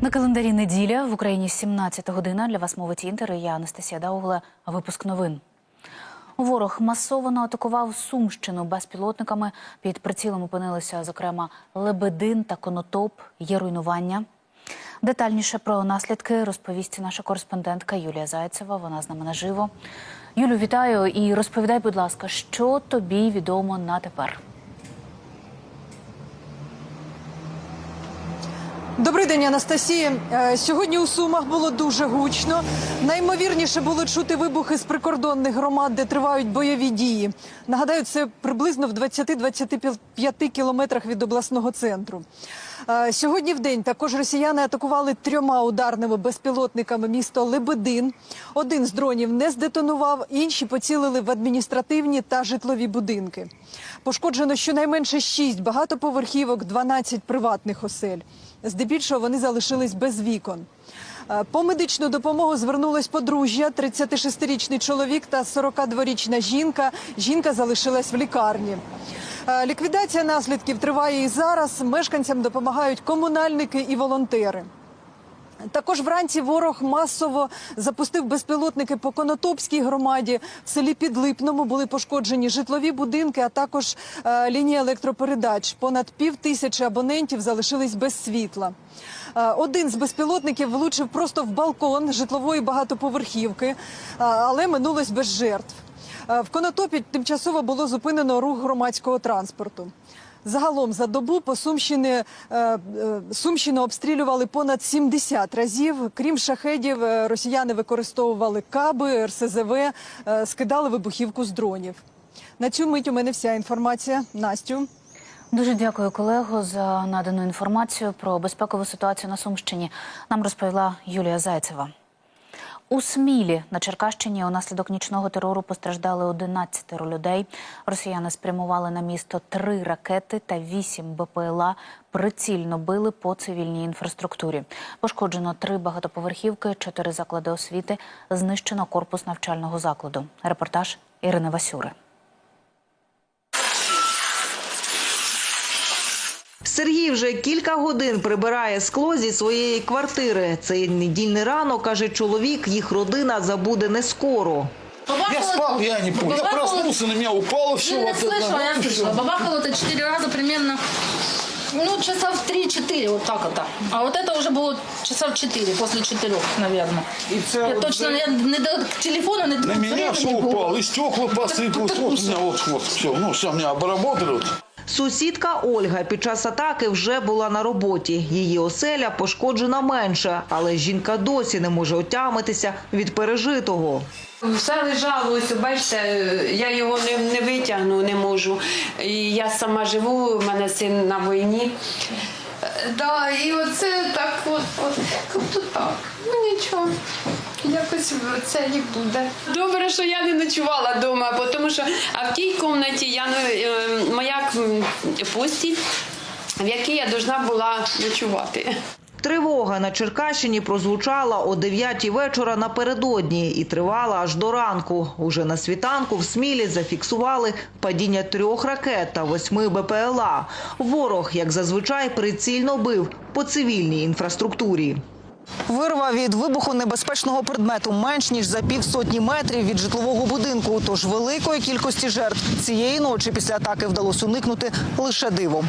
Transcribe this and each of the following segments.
На календарі неділя в Україні 17 година. Для вас мовить інтер. Я Анастасія Даугла. Випуск новин. Ворог масово атакував Сумщину безпілотниками. Під прицілом опинилися, зокрема, Лебедин та Конотоп. Є руйнування. Детальніше про наслідки розповість наша кореспондентка Юлія Зайцева. Вона з нами наживо. Юлю, вітаю і розповідай, будь ласка, що тобі відомо на тепер. Добрий день, Анастасія. Е, Сьогодні у Сумах було дуже гучно. Наймовірніше було чути вибухи з прикордонних громад, де тривають бойові дії. Нагадаю, це приблизно в 20-25 кілометрах від обласного центру. Е, Сьогодні в день також росіяни атакували трьома ударними безпілотниками місто Лебедин. Один з дронів не здетонував, інші поцілили в адміністративні та житлові будинки. Пошкоджено щонайменше 6 багатоповерхівок, 12 приватних осель. Здебільшого вони залишились без вікон. Е, По медичну допомогу звернулось подружжя, 36-річний чоловік та 42-річна жінка. Жінка залишилась в лікарні. Е, Ліквідація наслідків триває і зараз. Мешканцям допомагають комунальники і волонтери. Також вранці ворог масово запустив безпілотники по Конотопській громаді. В селі Підлипному були пошкоджені житлові будинки, а також е, лінії електропередач. Понад пів тисячі абонентів залишились без світла. Е, один з безпілотників влучив просто в балкон житлової багатоповерхівки, е, але минулось без жертв. Е, В Конотопі тимчасово було зупинено рух громадського транспорту. Загалом за добу по Сумщині, е, е, Сумщину обстрілювали понад 70 разів. Крім шахедів, е, росіяни використовували каби, РСЗВ, скидали вибухівку з дронів. На цю мить у мене вся інформація. Настю. Дуже дякую, колего, за надану інформацію про безпекову ситуацію на Сумщині. Нам розповіла Юлія Зайцева. У Смілі на Черкащині унаслідок нічного терору постраждали 11 людей. Росіяни спрямували на місто три ракети та вісім БПЛА. Прицільно били по цивільній інфраструктурі. Пошкоджено три багатоповерхівки, чотири заклади освіти. Знищено корпус навчального закладу. Репортаж Ірини Васюри. Сергій вже кілька годин прибирає скло зі своєї квартири. Цей недільний ранок, каже чоловік, їх родина забуде не скоро. Я спал, я не помню. Я Бабахало- проснулся, на меня упало все. Ну, я вот это, слышала, я и всё. слышала. Бабахало это четыре раза примерно, ну, часа в 3-4, вот так вот. А вот это уже было часа в 4, после 4, наверное. И це Я от точно за- я не до телефона, не до На меня времени все было. упало, и стекла посыпалось. Вот у меня вот, вот, все, ну, все, меня обработали. Вот. Сусідка Ольга під час атаки вже була на роботі. Її оселя пошкоджена менше, але жінка досі не може отямитися від пережитого. Все лежало, ось бачите, я його не, не витягну, не можу. І я сама живу, у мене син на війні. Е, Да, і оце так от, от тобто так. Ну нічого. Якось це і буде. Добре, що я не ночувала вдома, тому що а в тій кімнаті я ну, е, моя постіль, в якій я повинна була ночувати. Тривога на Черкащині прозвучала о 9 вечора напередодні і тривала аж до ранку. Уже на світанку в Смілі зафіксували падіння трьох ракет та восьми БПЛА. Ворог, як зазвичай, прицільно бив по цивільній інфраструктурі. Вирва від вибуху небезпечного предмету менш ніж за півсотні метрів від житлового будинку. Тож великої кількості жертв цієї ночі після атаки вдалося уникнути лише дивом.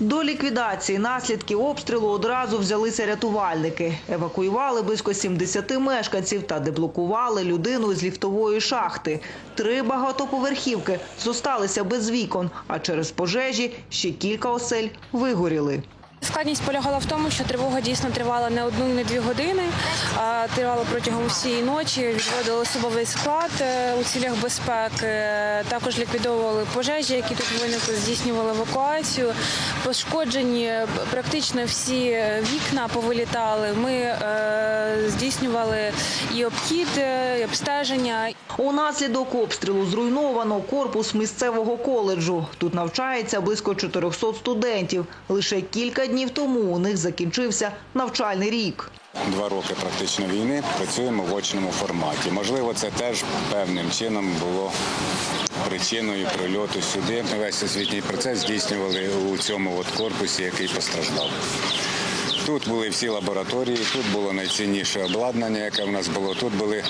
До ліквідації наслідків обстрілу одразу взялися рятувальники. Евакуювали близько 70 мешканців та деблокували людину з ліфтової шахти. Три багатоповерхівки зосталися без вікон, а через пожежі ще кілька осель вигоріли. Складність полягала в тому, що тривога дійсно тривала не одну і не дві години, а тривала протягом всієї ночі. Відводили особовий склад е, у цілях безпеки. Також ліквідовували пожежі, які тут виникли, здійснювали евакуацію. Пошкоджені практично всі вікна повилітали. Ми е, здійснювали і обхід, е, і обстеження. Унаслідок обстрілу зруйновано корпус місцевого коледжу. Тут навчається близько 400 студентів. Лише кілька днів тому у них закінчився навчальний рік. Два роки практично війни працюємо в очному форматі. Можливо, це теж певним чином було причиною прильоту сюди. Весь освітній процес здійснювали у цьому от корпусі, який постраждав. Тут були всі лабораторії, тут було найцінніше обладнання, яке в нас було. Тут були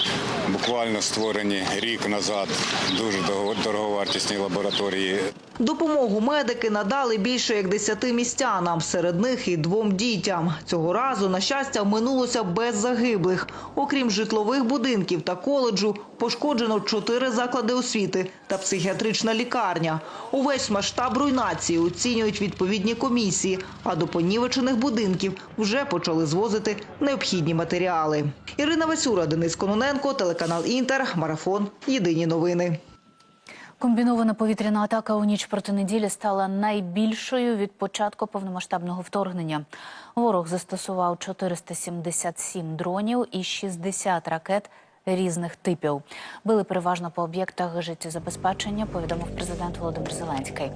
буквально створені рік назад дуже дорого- дороговартісні лабораторії. Допомогу медики надали більше як десяти містянам, серед них і двом дітям. Цього разу, на щастя, минулося без загиблих. Окрім житлових будинків та коледжу, пошкоджено чотири заклади освіти та психіатрична лікарня. Увесь масштаб руйнації оцінюють відповідні комісії, а до понівечених будинків вже почали звозити необхідні матеріали. Ірина Васюра, Денис Кононенко, телеканал Інтер, Марафон. Єдині новини. Комбінована повітряна атака у ніч проти неділі стала найбільшою від початку повномасштабного вторгнення. Ворог застосував 477 дронів і 60 ракет різних типів. Били переважно по об'єктах життєзабезпечення, повідомив президент Володимир Зеленський.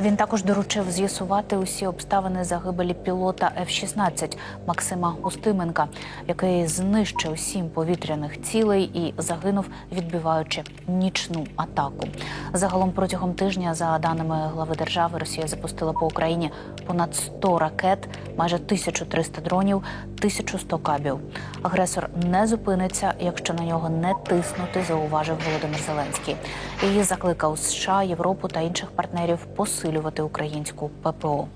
Він також доручив з'ясувати усі обставини загибелі пілота F-16 Максима Устименка, який знищив сім повітряних цілей і загинув, відбиваючи нічну атаку. Загалом протягом тижня, за даними глави держави, Росія запустила по Україні понад 100 ракет, майже 1300 дронів, 1100 кабів. Агресор не зупиниться, якщо на нього не тиснути, зауважив Володимир Зеленський. І закликав США, Європу та інших партнерів посилювати українську ППО.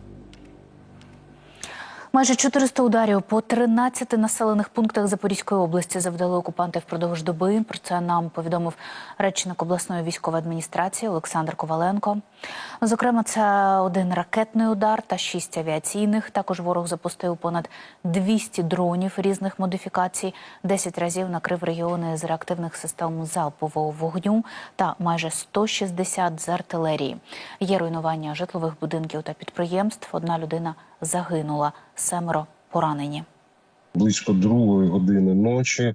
Майже 400 ударів по 13 населених пунктах Запорізької області завдали окупанти впродовж доби. Про це нам повідомив речник обласної військової адміністрації Олександр Коваленко. Зокрема, це один ракетний удар та шість авіаційних. Також ворог запустив понад 200 дронів різних модифікацій, 10 разів накрив регіони з реактивних систем залпового вогню та майже 160 з артилерії. Є руйнування житлових будинків та підприємств. Одна людина загинула, семеро поранені. Близько другої години ночі е,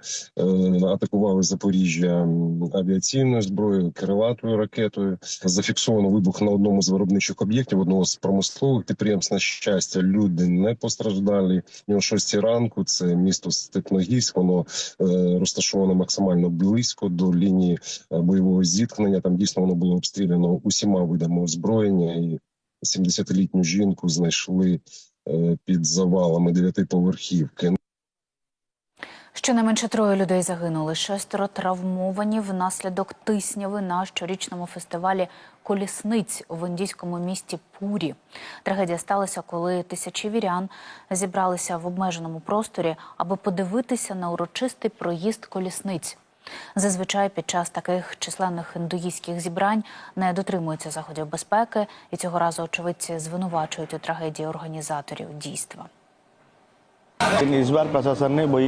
атакували Запоріжжя авіаційною зброєю, крилатою ракетою. Зафіксовано вибух на одному з виробничих об'єктів одного з промислових підприємств. На щастя, люди не постраждалі. О 6 ранку це місто Степногірськ. Воно е, розташовано максимально близько до лінії е, бойового зіткнення. Там дійсно воно було обстріляно усіма видами озброєння. І 70-літню жінку знайшли е, під завалами дев'ятиповерхівки. Щонайменше троє людей загинули, шестеро травмовані внаслідок тисняви на щорічному фестивалі колісниць в індійському місті Пурі. Трагедія сталася, коли тисячі вірян зібралися в обмеженому просторі, аби подивитися на урочистий проїзд колісниць. Зазвичай під час таких численних індуїстських зібрань не дотримуються заходів безпеки, і цього разу очевидці звинувачують у трагедії організаторів дійства.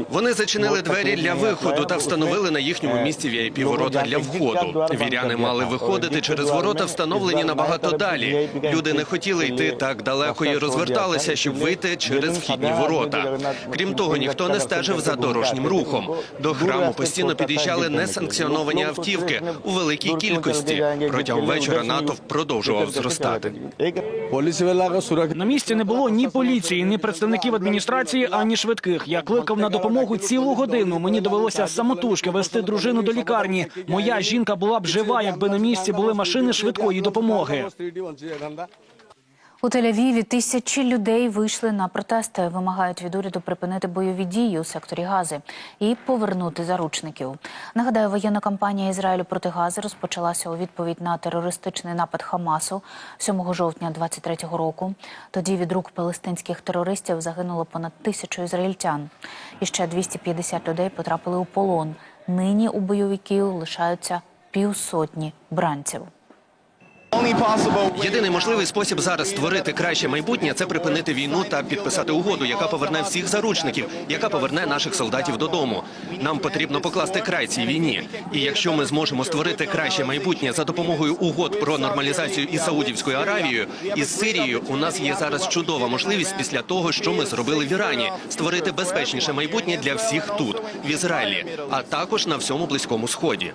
Вони зачинили двері для виходу та встановили на їхньому місці vip ворота для входу. Віряни мали виходити через ворота, встановлені набагато далі. Люди не хотіли йти так далеко і розверталися, щоб вийти через вхідні ворота. Крім того, ніхто не стежив за дорожнім рухом. До храму постійно під'їжджали несанкціоновані автівки у великій кількості. Протягом вечора натовп продовжував зростати. На місці не було ні поліції, ні представників адміністрації, ані швидких. Я кликав на допомогу цілу годину. Мені довелося самотужки вести дружину до лікарні. Моя жінка була б жива, якби на місці були машини швидкої допомоги. У Тель-Авіві тисячі людей вийшли на протести, вимагають від уряду припинити бойові дії у секторі Гази і повернути заручників. Нагадаю, воєнна кампанія Ізраїлю проти Гази розпочалася у відповідь на терористичний напад Хамасу 7 жовтня 23-го року. Тоді від рук палестинських терористів загинуло понад тисячу ізраїльтян. І ще 250 людей потрапили у полон. Нині у бойовиків лишаються півсотні бранців. Єдиний можливий спосіб зараз створити краще майбутнє це припинити війну та підписати угоду, яка поверне всіх заручників, яка поверне наших солдатів додому. Нам потрібно покласти край цій війні. І якщо ми зможемо створити краще майбутнє за допомогою угод про нормалізацію із Саудівською Аравією із Сирією, у нас є зараз чудова можливість після того, що ми зробили в Ірані, створити безпечніше майбутнє для всіх тут, в Ізраїлі, а також на всьому близькому сході.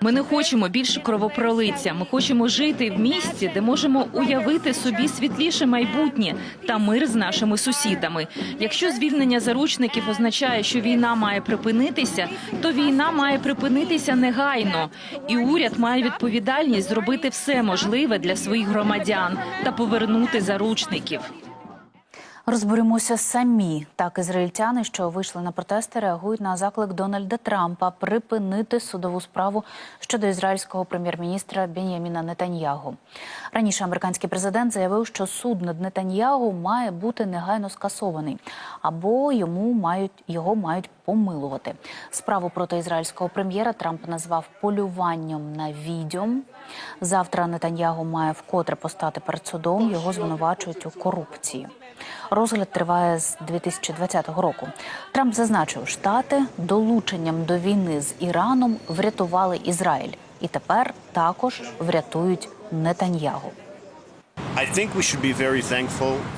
Ми не хочемо більше кровопролиття. Ми хочемо жити в місті, де можемо уявити собі світліше майбутнє та мир з нашими сусідами. Якщо звільнення заручників означає, що війна має припинитися, то війна має припинитися негайно, і уряд має відповідальність зробити все можливе для своїх громадян та повернути заручників. Розберемося самі. Так, ізраїльтяни, що вийшли на протести, реагують на заклик Дональда Трампа припинити судову справу щодо ізраїльського прем'єр-міністра Беняміна Нетаньягу. Раніше американський президент заявив, що суд над Нетаньягу має бути негайно скасований, або йому мають його мають помилувати. Справу проти ізраїльського прем'єра Трамп назвав полюванням на відьом. Завтра Нетаньягу має вкотре постати перед судом. Його звинувачують у корупції. Розгляд триває з 2020 року. Трамп зазначив, штати долученням до війни з Іраном врятували Ізраїль і тепер також врятують Нетаньягу.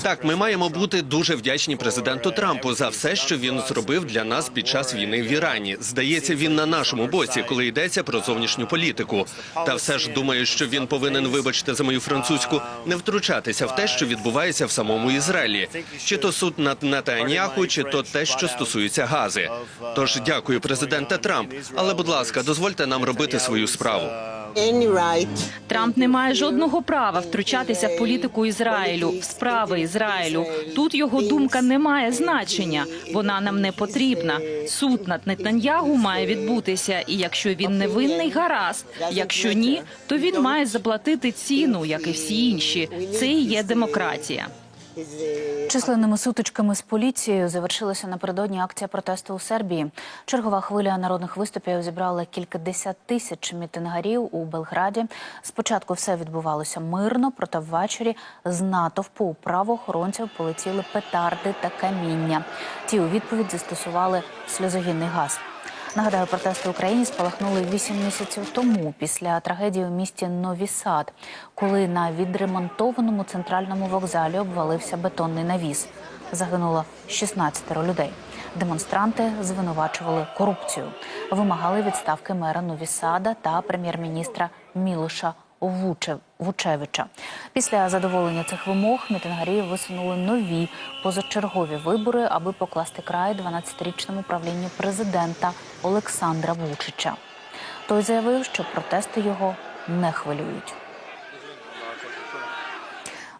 Так, ми маємо бути дуже вдячні президенту Трампу за все, що він зробив для нас під час війни в Ірані. Здається, він на нашому боці, коли йдеться про зовнішню політику. Та все ж думаю, що він повинен, вибачте за мою французьку, не втручатися в те, що відбувається в самому Ізраїлі. Чи то суд над Нетаньяху, чи то те, що стосується гази. Тож дякую, президенте Трамп. Але, будь ласка, дозвольте нам робити свою справу. Трамп не має жодного права втручатися в політику Ізраїлю, в справи Ізраїлю. Тут його думка не має значення. Вона нам не потрібна. Суд над Нетаньягу має відбутися. І якщо він не винний, гаразд. Якщо ні, то він має заплатити ціну, як і всі інші. Це і є демократія. Численними сутичками з поліцією завершилася напередодні акція протесту у Сербії. Чергова хвиля народних виступів зібрала кількадесят тисяч мітингарів у Белграді. Спочатку все відбувалося мирно, проте ввечері з натовпу у правоохоронців полетіли петарди та каміння. Ті у відповідь застосували сльозогінний газ. Нагадаю, протести в Україні спалахнули вісім місяців тому після трагедії у місті Нові Сад, коли на відремонтованому центральному вокзалі обвалився бетонний навіс. Загинуло 16 людей. Демонстранти звинувачували корупцію, вимагали відставки мера Нові Сада та прем'єр-міністра Мілоша Вучев- Вучевича. Після задоволення цих вимог мітингарі висунули нові позачергові вибори, аби покласти край 12-річному правлінню президента Олександра Вучича. Той заявив, що протести його не хвилюють.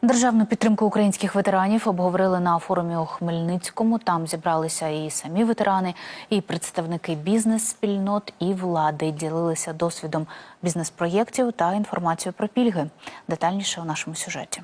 Державну підтримку українських ветеранів обговорили на форумі у Хмельницькому. Там зібралися і самі ветерани, і представники бізнес-спільнот і влади. Ділилися досвідом бізнес-проєктів та інформацією про пільги. Детальніше у нашому сюжеті.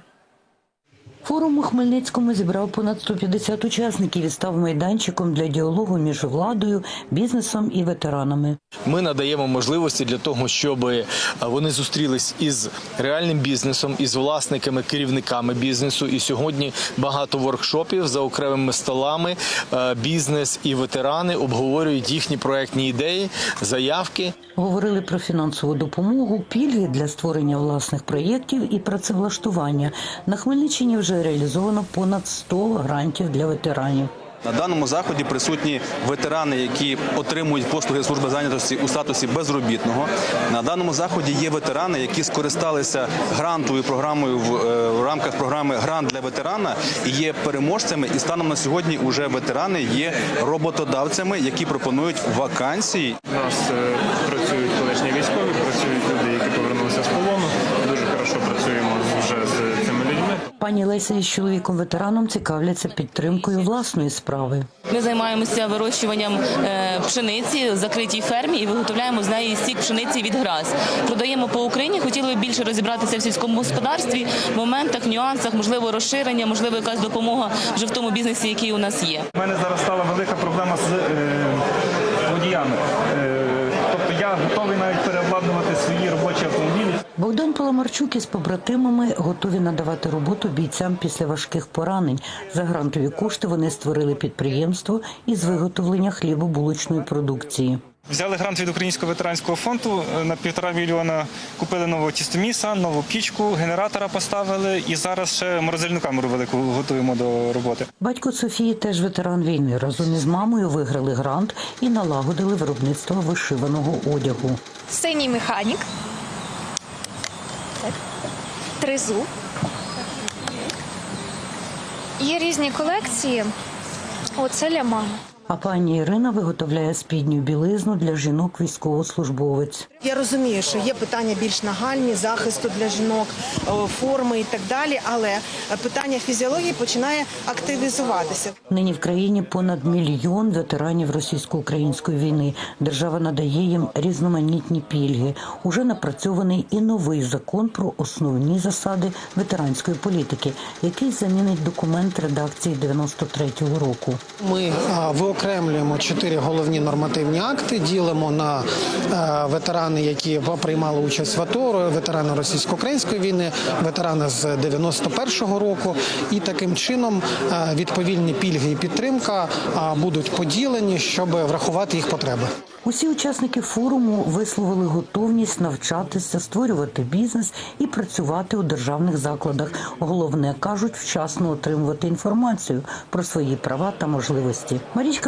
Форум у Хмельницькому зібрав понад 150 учасників і став майданчиком для діалогу між владою, бізнесом і ветеранами. Ми надаємо можливості для того, щоб е, вони зустрілись із реальним бізнесом, із власниками, керівниками бізнесу. І сьогодні багато воркшопів за окремими столами. Е, Бізнес і ветерани обговорюють їхні проектні ідеї, заявки. Говорили про фінансову допомогу, пільги для створення власних проєктів і працевлаштування. На Хмельниччині вже реалізовано понад 100 грантів для ветеранів. На даному заході присутні ветерани, які отримують послуги служби зайнятості у статусі безробітного. На даному заході є ветерани, які скористалися грантовою програмою в, е, в рамках програми Грант для ветерана і є переможцями. І станом на сьогодні уже ветерани є роботодавцями, які пропонують вакансії. У нас е, працюють колишні військові, працюють люди, які повернулися з полону. Дуже хорошо працюємо вже з цими людьми. Пані Леся із чоловіком ветераном цікавляться підтримкою власної справи. Ми займаємося вирощуванням е, пшениці в закритій фермі і виготовляємо з неї сік пшениці від грас. Продаємо по Україні. Хотіли б більше розібратися в сільському господарстві, моментах, нюансах, можливо, розширення, можливо, якась допомога вже в тому бізнесі, який у нас є. У мене зараз стала велика проблема з е, водіями. Е, тобто я готовий Богдан Паламарчук із побратимами готові надавати роботу бійцям після важких поранень. За грантові кошти вони створили підприємство із виготовлення хлібобулочної продукції. Взяли грант від Українського ветеранського фонду е, на півтора мільйона. Купили нового тістоміса, нову пічку, генератора поставили і зараз ще морозильну камеру велику готуємо до роботи. Батько Софії теж ветеран війни. Разом із мамою виграли грант і налагодили виробництво вишиваного одягу. Синій механік. Так. Є різні колекції. Оце для мами. А пані Ірина виготовляє спідню білизну для жінок військовослужбовець. Я розумію, що є питання більш нагальні захисту для жінок, форми і так далі. Але питання фізіології починає активізуватися. Нині в країні понад мільйон ветеранів російсько-української війни. Держава надає їм різноманітні пільги. Уже напрацьований і новий закон про основні засади ветеранської політики, який замінить документ редакції 93-го року. Ми а, виокремлюємо чотири головні нормативні акти, ділимо на е, ветерани, які приймали участь в АТО, ветерани російсько-української війни, ветерани з 91-го року. І таким чином е, відповільні пільги і підтримка будуть поділені, щоб врахувати їх потреби. Усі учасники форуму висловили готовність навчатися, створювати бізнес і працювати у державних закладах. Головне кажуть, вчасно отримувати інформацію про свої права та можливості. Марічка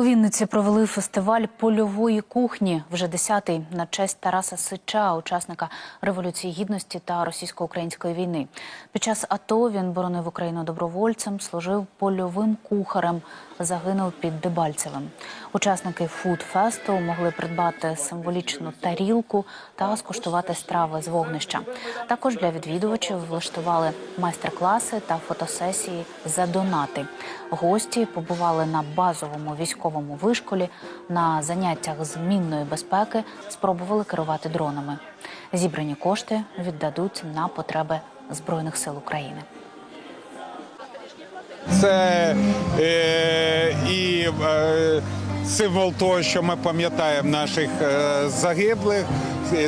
У Вінниці провели фестиваль польової кухні, вже десятий на честь Тараса Сича, учасника Революції Гідності та російсько-української війни. Під час АТО він боронив Україну добровольцем, служив польовим кухарем, загинув під Дебальцевим. Учасники фудфесту могли придбати символічну тарілку та скуштувати страви з вогнища. Також для відвідувачів влаштували майстер-класи та фотосесії за донати. Гості побували на базовому військовому вишколі. На заняттях з мінної безпеки спробували керувати дронами. Зібрані кошти віддадуть на потреби збройних сил України. Це е, і е, символ того, що ми пам'ятаємо наших е, загиблих.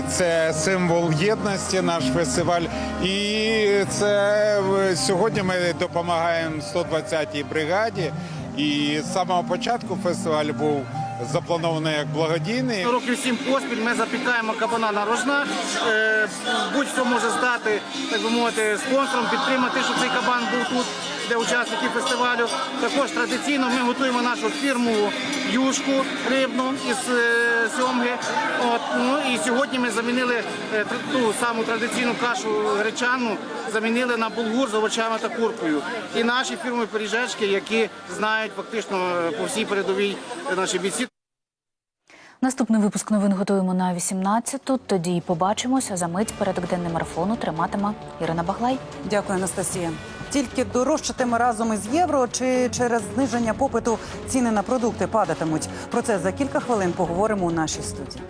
Це символ єдності, наш фестиваль. І це сьогодні ми допомагаємо 120-й бригаді. І з самого початку фестиваль був запланований як благодійний. Років сім поспіль ми запікаємо кабана на рожнах. Е, Будь-хто може стати, так би мовити, спонсором, підтримати, щоб цей кабан був тут для учасників фестивалю. Також традиційно ми готуємо нашу фірмову юшку рибну із е, сьомги. От, ну, і сьогодні ми замінили е, ту саму традиційну кашу гречану, замінили на булгур з овочами та куркою. І наші фірмові пиріжечки, які знають фактично е, по всій передовій наші бійці. Наступний випуск новин готуємо на 18-ту. Тоді побачимося. За мить перед денним марафону триматиме Ірина Баглай. Дякую, Анастасія. Тільки дорожчатиме разом із євро чи через зниження попиту ціни на продукти падатимуть. Про це за кілька хвилин поговоримо у нашій студії.